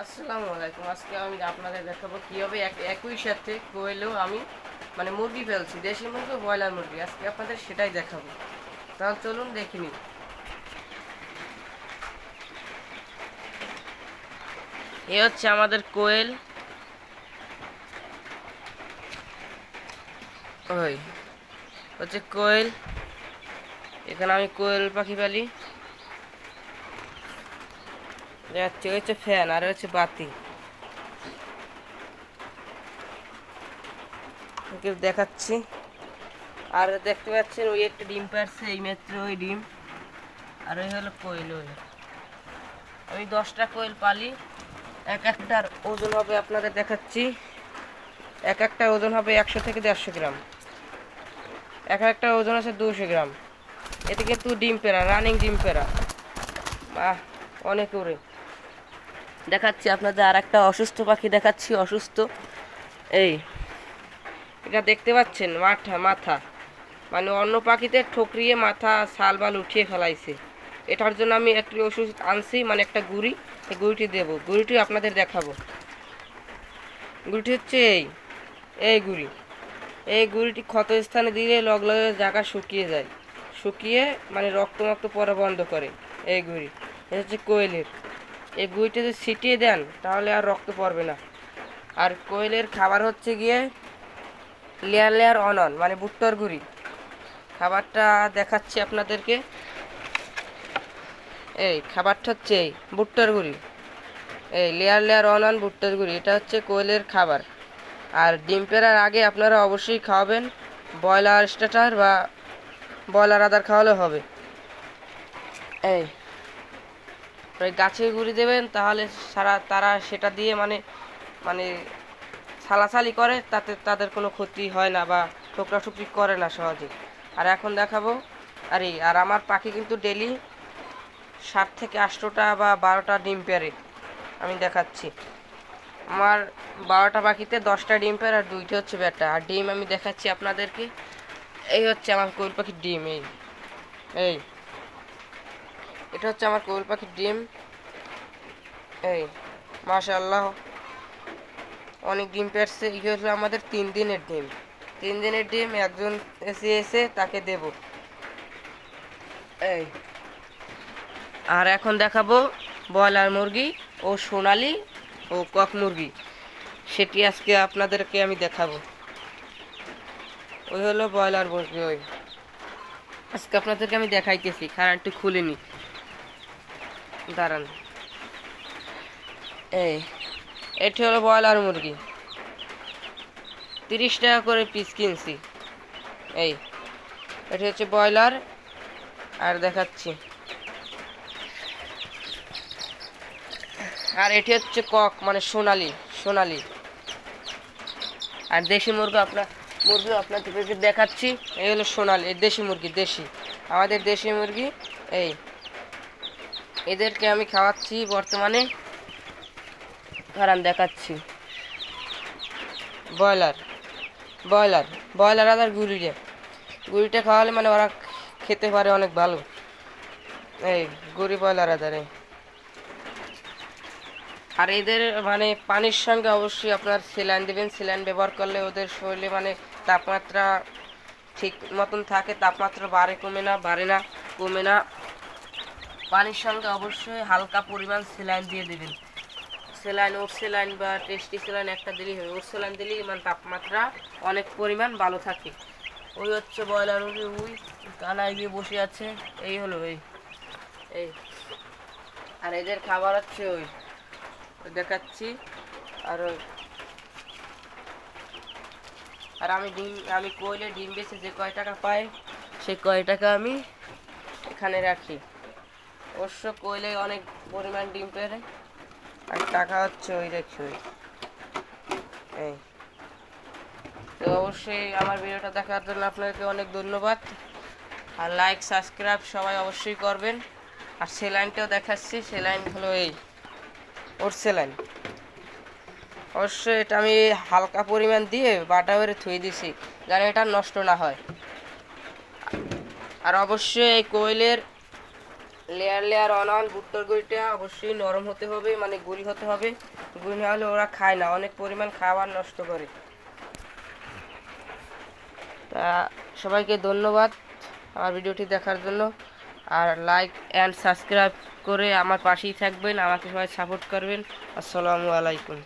আসসালামু আলাইকুম। আজকে আমি আপনাদের দেখাবো কীভাবে এক- একই সাথে কোয়েলেও আমি মানে মুরগি ফেলছি, দেশি মুরগি, ব্রয়লার মুরগি। আজকে আপনাদের সেটাই দেখাবো। তাহলে চলুন দেখে নিন এ হচ্ছে আমাদের কোয়েল। ওই, হচ্ছে কোয়েল। এখানে আমি কোয়েল পাখি পালি যাচ্ছে হচ্ছে ফ্যান আর হচ্ছে বাতি। দেখাচ্ছি। আর দেখতে পাচ্ছেন, ওই একটা ডিম পারছে, এই মাত্র ওই ডিম। আর ওই হলো কোয়েল, ওই। আমি দশটা কোয়েল পালি, এক একটার ওজন হবে আপনাদের দেখাচ্ছি। এক একটা ওজন হবে একশো থেকে দেড়শো গ্রাম। এক একটা ওজন আছে দুশো গ্রাম। এতে কিন্তু ডিম পেরা রানিং ডিম পেরা বাহ, অনেক উড়ে দেখাচ্ছি আপনাদের আর একটা অসুস্থ পাখি, দেখাচ্ছি অসুস্থ। এই, এটা দেখতে পাচ্ছেন? মাথা মাথা। মানে অন্য পাখিতে ঠকরিয়ে মাথা সাল বাল উঠিয়ে ফেলাইছে। এটার জন্য আমি একটি ওষুধ আনছি মানে একটা গুড়ি। এই গুড়িটি দেবো। গুড়িটি আপনাদের দেখাবো। গুড়িটি হচ্ছে এই এই গুড়ি। এই গুড়িটি ক্ষত স্থানে দিলে লগ লগে জায়গা শুকিয়ে যায়। শুকিয়ে মানে রক্ত মক্ত পরা বন্ধ করে এই গুড়ি। এটা হচ্ছে কোয়েলের। এই গুড়িটা যদি ছিটিয়ে দেন, তাহলে আর রক্ত পড়বে না। আর কোয়েলের খাবার হচ্ছে গিয়ে লেয়ার লেয়ার অনন মানে ভুট্টার গুড়ি। খাবারটা দেখাচ্ছি আপনাদেরকে। এই খাবারটা হচ্ছে এই ভুট্টার গুড়ি। এই লেয়ার লেয়ার অনন ভুট্টার গুড়ি, এটা হচ্ছে কোয়েলের খাবার। আর ডিম পেড়ার আগে আপনারা অবশ্যই খাওয়াবেন। ব্রয়লার স্টার্টার বা ব্রয়লার আদার খাওয়ালে হবে। এই ওই গাছে গুড়ি দেবেন, তাহলে সারা তারা সেটা দিয়ে মানে মানে ছালাছালি করে, তাতে তাদের কোনো ক্ষতি হয় না বা ঠোকরা ঠুকরি করে না সহজে। আর এখন দেখাবো, আরে, আর আমার পাখি কিন্তু ডেলি ষাট থেকে আটশোটা বা বারোটা ডিম পেরে আমি দেখাচ্ছি। আমার বারোটা পাখিতে দশটা ডিম পের আর দুইটা হচ্ছে ব্যাটা। আর ডিম আমি দেখাচ্ছি আপনাদেরকে। এই হচ্ছে আমার কোয়েল পাখির ডিম, এই এই। এটা হচ্ছে আমার কোয়েল পাখির ডিম। এই, মাশাআল্লাহ। অনেক ডিম পেড়ছে। এই হলো আমাদের তিন দিনের ডিম। তিন দিনের ডিম একজন এসে এসে তাকে দেব। এই, আর এখন দেখাবো ব্রয়লার মুরগি ও সোনালি ও কক মুরগি। সেটি আজকে আপনাদেরকে আমি দেখাবো। ওই হলো ব্রয়লার মুরগি ওই। আজকে আপনাদেরকে আমি দেখাইতেছি কারেন্টটি খুলিনি। দাঁড়ান। এই, এটি হলো ব্রয়লার মুরগি। তিরিশ টাকা করে পিস কিনছি। এই, এটি হচ্ছে ব্রয়লার। আর দেখাচ্ছি। আর এটি হচ্ছে কক মানে সোনালি সোনালি। আর দেশি মুরগি আপনার, মুরগি আপনাদেরকে দেখাচ্ছি। এই হলো সোনালি দেশি মুরগি, দেশি। আমাদের দেশি মুরগি, এই। এদেরকে আমি খাওয়াচ্ছি বর্তমানে। কারণ দেখাচ্ছি। ব্রয়লার ব্রয়লার ব্রয়লার আদার গুড়িটা গুড়িটা খাওয়ালে মানে ওরা খেতে পারে অনেক ভালো। এই গুড়ি ব্রয়লার আদারে আর এদের মানে পানির সঙ্গে অবশ্যই আপনার স্যালাইন দেবেন। স্যালাইন ব্যবহার করলে ওদের শরীরে মানে তাপমাত্রা ঠিক মতন থাকে। তাপমাত্রা বাড়ে কমে না, বাড়ে না, কমে না। পানির সঙ্গে অবশ্যই হালকা পরিমাণ সেলাইন দিয়ে দেবেন। সেলাইন ওর স্যালাইন বা টেস্টি সেলাইন একটা দিলেই হবে। ওর স্যালাইন দিলেই মানে তাপমাত্রা অনেক পরিমাণ ভালো থাকে। ওই হচ্ছে ব্রয়লার মুরগি ওই কানায় গিয়ে বসে আছে। এই হলো এই এই। আর এদের খাবার হচ্ছে ওই ওই দেখাচ্ছি। আর ওই, আর আমি ডিম, আমি কইলে ডিম বেচে যে কয় টাকা পাই সেই কয় টাকা আমি এখানে রাখি। অবশ্য কোয়েলে অনেক পরিমাণ ডিম পেরে। আর টাকা হচ্ছে ওই ওই এই। তো অবশ্যই আমার ভিডিওটা দেখার জন্য আপনাকে অনেক ধন্যবাদ। আর লাইক সাবস্ক্রাইব সবাই অবশ্যই করবেন। আর সেলাইনটাও দেখাচ্ছি সেলাইন হলো এই, ওর সেলাইন অবশ্যই এটা আমি হালকা পরিমাণ দিয়ে বাটা করে থুয়ে দিছি, যেন এটা নষ্ট না হয়। আর অবশ্যই এই কোয়েলের লেয়ার লেয়ার অনাল ভুট্টার গুঁড়িটা অবশ্যই নরম হতে হবে মানে গুঁড়ি হতে হবে। গুঁড়ি না হলে ওরা খায় না, অনেক পরিমাণ খাবার নষ্ট করে। তা সবাইকে ধন্যবাদ আমার ভিডিওটি দেখার জন্য। আর লাইক অ্যান্ড সাবস্ক্রাইব করে আমার পাশেই থাকবেন, আমাকে সবাই সাপোর্ট করবেন। আসসালামু আলাইকুম।